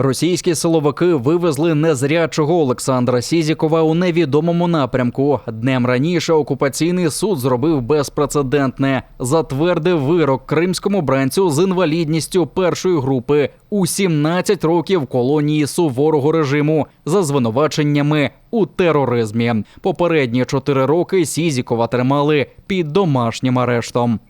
Російські силовики вивезли незрячого Олександра Сізікова у невідомому напрямку. Днем раніше окупаційний суд зробив безпрецедентне, затвердив вирок кримському бранцю з інвалідністю першої групи у 17 років колонії суворого режиму за звинуваченнями у тероризмі. Попередні чотири роки Сізікова тримали під домашнім арештом.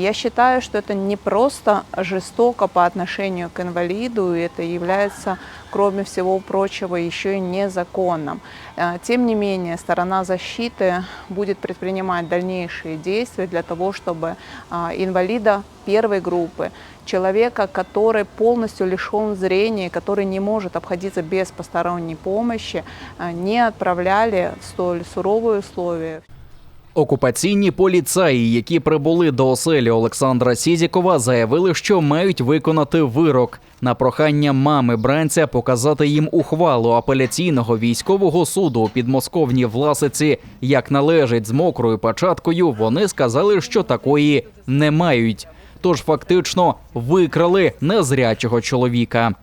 Я считаю, что это не просто жестоко по отношению к инвалиду, и это является, кроме всего прочего, еще и незаконным. Э, Тем не менее, сторона защиты будет предпринимать дальнейшие действия для того, чтобы а, инвалида первой группы, человека, который полностью лишен зрения, который не может обходиться без посторонней помощи, э, не отправляли в столь суровые условия. Окупаційні поліцаї, які прибули до оселі Олександра Сізікова, заявили, що мають виконати вирок на прохання мами бранця показати їм ухвалу апеляційного військового суду у підмосковній Власиці, як належить з мокрою початкою. Вони сказали, що такої не мають. Тож фактично викрали незрячого чоловіка.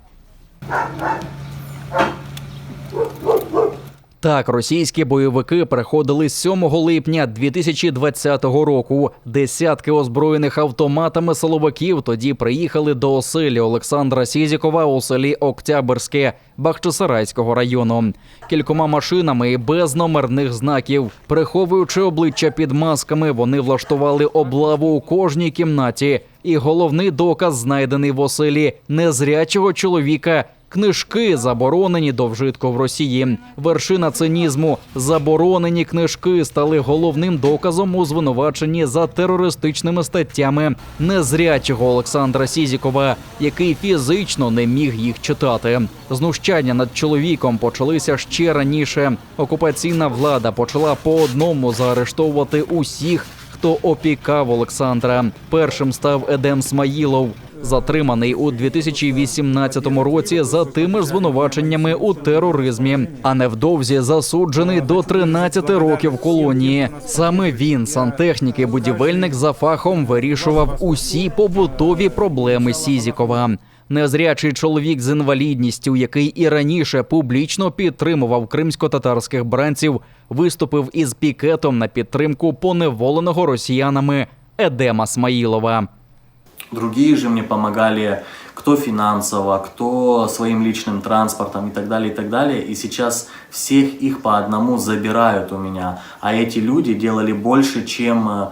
Так, російські бойовики приходили з 7 липня 2020 року. Десятки озброєних автоматами силовиків тоді приїхали до оселі Олександра Сізікова у селі Октябрське Бахчисарайського району. Кількома машинами і без номерних знаків, приховуючи обличчя під масками, вони влаштували облаву у кожній кімнаті. І головний доказ знайдений в оселі незрячого чоловіка. Книжки заборонені до вжитку в Росії. Вершина цинізму заборонені книжки стали головним доказом у звинуваченні за терористичними статтями незрячого Олександра Сізікова, який фізично не міг їх читати. Знущання над чоловіком почалися ще раніше. Окупаційна влада почала по одному заарештовувати усіх, хто опікав Олександра. Першим став Едем Смаїлов. Затриманий у 2018 році за тими ж звинуваченнями у тероризмі, а невдовзі засуджений до 13 років колонії. Саме він, сантехнік і будівельник за фахом, вирішував усі побутові проблеми Сізікова. Незрячий чоловік з інвалідністю, який і раніше публічно підтримував кримсько-татарських бранців, виступив із пікетом на підтримку поневоленого росіянами Едема Смаїлова. Другие же мне помогали, кто финансово, кто своим личным транспортом и так далее, и так далее. И сейчас всех их по одному забирают у меня. А эти люди делали больше, чем э,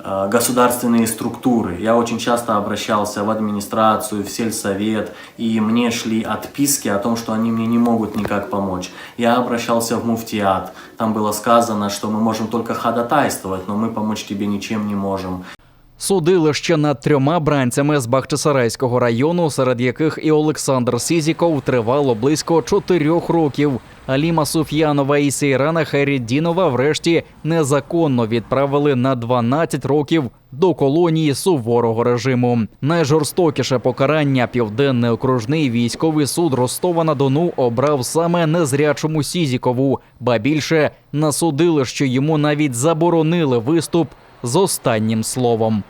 э, государственные структуры. Я очень часто обращался в администрацию, в сельсовет, и мне шли отписки о том, что они мне не могут никак помочь. Я обращался в муфтиат. Там было сказано, что мы можем только ходатайствовать, но мы помочь тебе ничем не можем. Судили ще над трьома бранцями з Бахчисарайського району, серед яких і Олександр Сізіков тривало близько чотирьох років. Аліма Суф'янова і Сейрана Хайріддінова врешті незаконно відправили на 12 років до колонії суворого режиму. Найжорстокіше покарання південний окружний військовий суд Ростова на Дону обрав саме незрячому Сізікову, ба більше насудили, що йому навіть заборонили виступ з останнім словом.